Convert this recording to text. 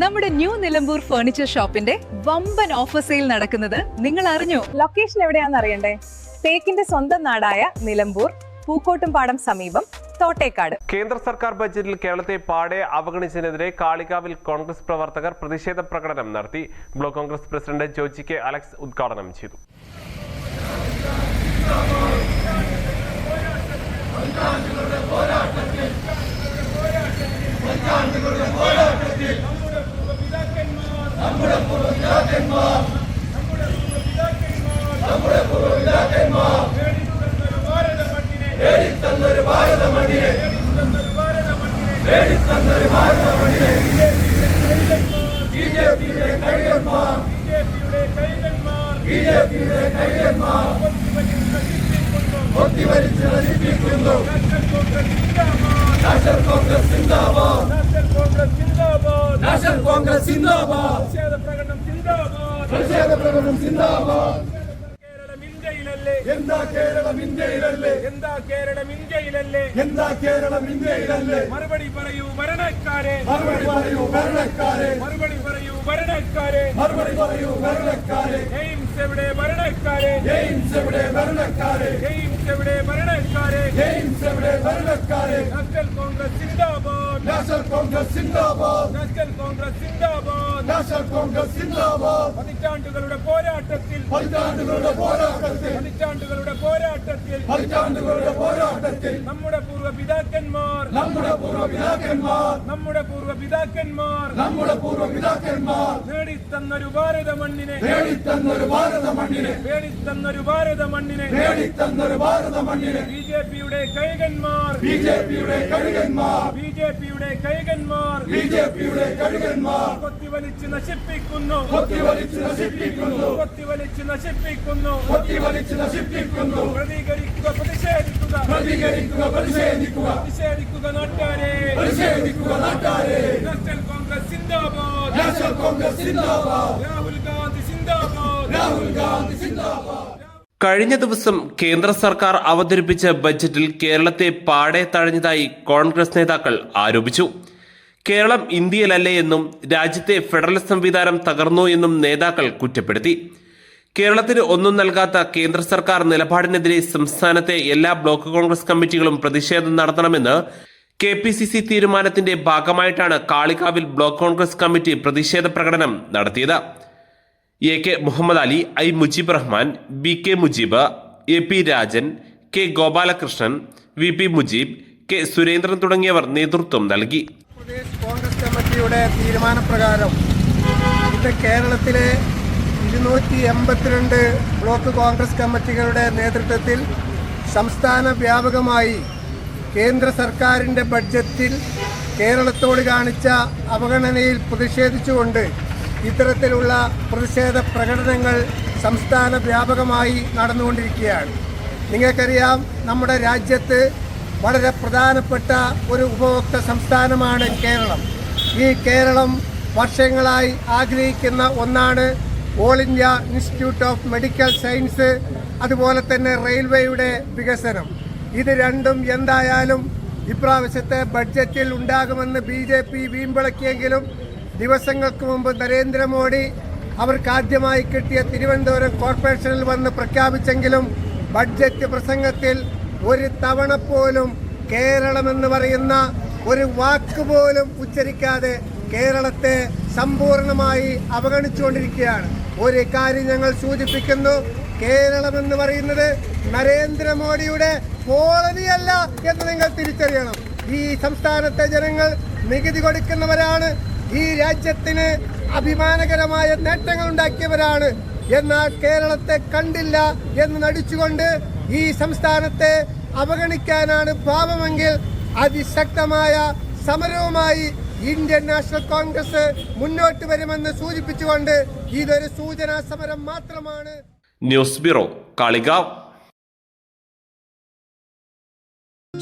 നമ്മുടെ new Nilambur furniture ഷോപ്പിന്റെ വമ്പൻ ഓഫർ സെയിൽ നടക്കുന്നത് നിങ്ങൾ അറിഞ്ഞു? ലൊക്കേഷൻ എവിടെയാണെന്ന് അറിയണ്ടേ? തേക്കിന്റെ സ്വന്തം നാടായ നിലമ്പൂർ പൂക്കോട്ടുംപാടം സമീപം തോട്ടേക്കാട്. കേന്ദ്ര സർക്കാർ ബജറ്റിൽ കേരളത്തെ പാടെ അവഗണിച്ചതിനെതിരെ കാളികാവിൽ കോൺഗ്രസ് പ്രവർത്തകർ പ്രതിഷേധ പ്രകടനം നടത്തി. Block Congress president Joji K Alex ഉദ്ഘാടനം ചെയ്തു. നാഷണൽ കോൺഗ്രസ് സിന്ദാബാദ്. പ്രതിഷേധ പ്രകടനം സിന്ദാബാദ്. കേരളം ഇന്ത്യയിലല്ലേ എന്താ കേരളം ഇന്ത്യയിലല്ലേ? എന്താ കേരളം ഇന്ത്യയിലല്ലേ? എന്താ കേരളം ഇന്ത്യയിലല്ലേ? മറുപടി പറയൂ ഭരണക്കാരെ. മറുപടി പറയൂ ഭരണക്കാരെ. മറുപടി പറയൂ ഭരണക്കാരെ. മറുപടി പറയൂ ഭരണക്കാരെ. എയിംസ് എവിടെ? ഭരണക്കാരെ എയിംസ് എവിടെ ഭരണക്കാരെ എയിംസ് എവിടെ ഭരണക്കാരെ എയിംസ് എവിടെ ഭരണക്കാരെ നാഷണൽ കോൺഗ്രസ് സിന്ദാബാദ് നാഷണൽ കോൺഗ്രസ് സിന്ദാബാദ് നാഷണൽ കോൺഗ്രസ് സിന്ദാബാദ് നാഷണൽ കോൺഗ്രസ് സിന്ദാബാദ് പതിറ്റാണ്ടുകളുടെ പോരാട്ടത്തിൽ പതിറ്റാണ്ടുകളുടെ പോരാട്ടത്തിൽ പതിറ്റാണ്ടുകളുടെ പോരാട്ടത്തിൽ പതിറ്റാണ്ടുകളുടെ പോരാട്ടത്തിൽ നമ്മുടെ പൂർവ പിതാക്കന്മാർ നമ്മുടെ പൂർവപിതാക്കന്മാർ നമ്മുടെ പൂർവ പിതാക്കന്മാർ നമ്മുടെ പൂർവപിതാക്കന്മാർ നേടിത്തന്നൊരു ഭാരത മണ്ണിനെ നേടിത്തന്നൊരു ഭാരത മണ്ണിനെ നേടിത്തന്നൊരു ഭാരത മണ്ണിനെ നേടിത്തന്നൊരു ഭാരത മണ്ണിനെ ബി ജെ പിയുടെ കൈകന്മാർ. ബി ജെ പിയുടെ കഴുകന്മാർ ബി ജെ പിയുടെ കൈകന്മാർ. ബി ജെ പിയുടെ കഴുകന്മാർ കൊത്തിവലിച്ച് നശിപ്പിക്കുന്നു. കൊത്തിവലിച്ച് നശിപ്പിക്കുന്നു. കൊത്തിവലിച്ച് നശിപ്പിക്കുന്നു. കൊത്തിവലിച്ച് നശിപ്പിക്കുന്നു. പ്രതികരിക്കുക പ്രതിഷേധിക്കുക. പ്രതികരിക്കുക പ്രതിഷേധിക്കുക. പ്രതിഷേധിക്കുക നാട്ടുകാരെ. പ്രതിഷേധിക്കുക നാട്ടാരെ നാഷണൽ കോൺഗ്രസ് സിന്ദാബാദ് നാഷണൽ കോൺഗ്രസ് സിന്ദാബാദ്. രാഹുൽ ഗാന്ധി സിന്ദാബാദ്. രാഹുൽ ഗാന്ധി സിന്ദാബാദ്. കഴിഞ്ഞ ദിവസം കേന്ദ്ര സർക്കാർ അവതരിപ്പിച്ച ബജറ്റിൽ കേരളത്തെ പാടെ തഴഞ്ഞതായി കോൺഗ്രസ് നേതാക്കൾ ആരോപിച്ചു. കേരളം ഇന്ത്യയിലല്ലേ എന്നും രാജ്യത്തെ ഫെഡറൽ സംവിധാനം തകർന്നു എന്നും നേതാക്കൾ കുറ്റപ്പെടുത്തി. കേരളത്തിന് ഒന്നും നൽകാത്ത കേന്ദ്ര സർക്കാർ നിലപാടിനെതിരെ സംസ്ഥാനത്തെ എല്ലാ ബ്ലോക്ക് കോൺഗ്രസ് കമ്മിറ്റികളും പ്രതിഷേധം നടത്തണമെന്ന് കെ പി സി സി തീരുമാനത്തിന്റെ ഭാഗമായിട്ടാണ് കാളികാവിൽ ബ്ലോക്ക് കോൺഗ്രസ് കമ്മിറ്റി പ്രതിഷേധ പ്രകടനം നടത്തിയത്. A K Muhammad Ali I Mujeeb Rahman B K Mujeeb A P Rajan K Gopalakrishnan V P Mujeeb K Surendran തുടങ്ങിയവർ നേതൃത്വം നൽകി. പ്രദേശ് കോൺഗ്രസ് കമ്മിറ്റിയുടെ തീരുമാനപ്രകാരം ഇന്ന് കേരളത്തിലെ ഇരുന്നൂറ്റി എൺപത്തിരണ്ട് ബ്ലോക്ക് കോൺഗ്രസ് കമ്മിറ്റികളുടെ നേതൃത്വത്തിൽ സംസ്ഥാന വ്യാപകമായി കേന്ദ്ര സർക്കാരിന്റെ ബഡ്ജറ്റിൽ കേരളത്തോട് കാണിച്ച അവഗണനയിൽ പ്രതിഷേധിച്ചുകൊണ്ട് ഇത്തരത്തിലുള്ള പ്രതിഷേധ പ്രകടനങ്ങൾ സംസ്ഥാന വ്യാപകമായി നടന്നുകൊണ്ടിരിക്കുകയാണ്. നിങ്ങൾക്കറിയാം നമ്മുടെ രാജ്യത്ത് വളരെ പ്രധാനപ്പെട്ട ഒരു ഉപഭോക്തൃ സംസ്ഥാനമാണ് കേരളം. ഈ കേരളം വർഷങ്ങളായി ആഗ്രഹിക്കുന്ന ഒന്നാണ് All India Institute of Medical Science അതുപോലെ തന്നെ റെയിൽവേയുടെ വികസനം. ഇത് രണ്ടും എന്തായാലും ഇപ്രാവശ്യത്തെ ബഡ്ജറ്റിൽ ഉണ്ടാകുമെന്ന് ബി ജെ പി വീമ്പിളക്കിയെങ്കിലും ദിവസങ്ങൾക്ക് മുമ്പ് നരേന്ദ്രമോദി അവർക്ക് ആദ്യമായി കിട്ടിയ തിരുവനന്തപുരം കോർപ്പറേഷനിൽ വന്ന് പ്രഖ്യാപിച്ചെങ്കിലും ബഡ്ജറ്റ് പ്രസംഗത്തിൽ ഒരു തവണ പോലും കേരളമെന്ന് പറയുന്ന ഒരു വാക്ക് പോലും ഉച്ചരിക്കാതെ കേരളത്തെ സമ്പൂർണമായി അവഗണിച്ചുകൊണ്ടിരിക്കുകയാണ്. ഒരു കാര്യം ഞങ്ങൾ സൂചിപ്പിക്കുന്നു കേരളമെന്ന് പറയുന്നത് നരേന്ദ്രമോദിയുടെ കോളനിയല്ല എന്ന് നിങ്ങൾ തിരിച്ചറിയണം. ഈ സംസ്ഥാനത്തെ ജനങ്ങൾ നികുതി കൊടുക്കുന്നവരാണ്. ഈ രാജ്യത്തിന് അഭിമാനകരമായ നേട്ടങ്ങൾ ഉണ്ടാക്കിയവരാണ്. എന്നാൽ കേരളത്തെ കണ്ടില്ല എന്ന് നടിച്ചുകൊണ്ട് ഈ സംസ്ഥാനത്തെ അവഗണിക്കാനാണ് ഭാവമെങ്കിൽ അതിശക്തമായ സമരവുമായി ഇന്ത്യൻ നാഷണൽ കോൺഗ്രസ് മുന്നോട്ട് വരുമെന്ന് സൂചിപ്പിച്ചുകൊണ്ട് ഇതൊരു സൂചനാ സമരം മാത്രമാണ്. News bureau Kalikavu.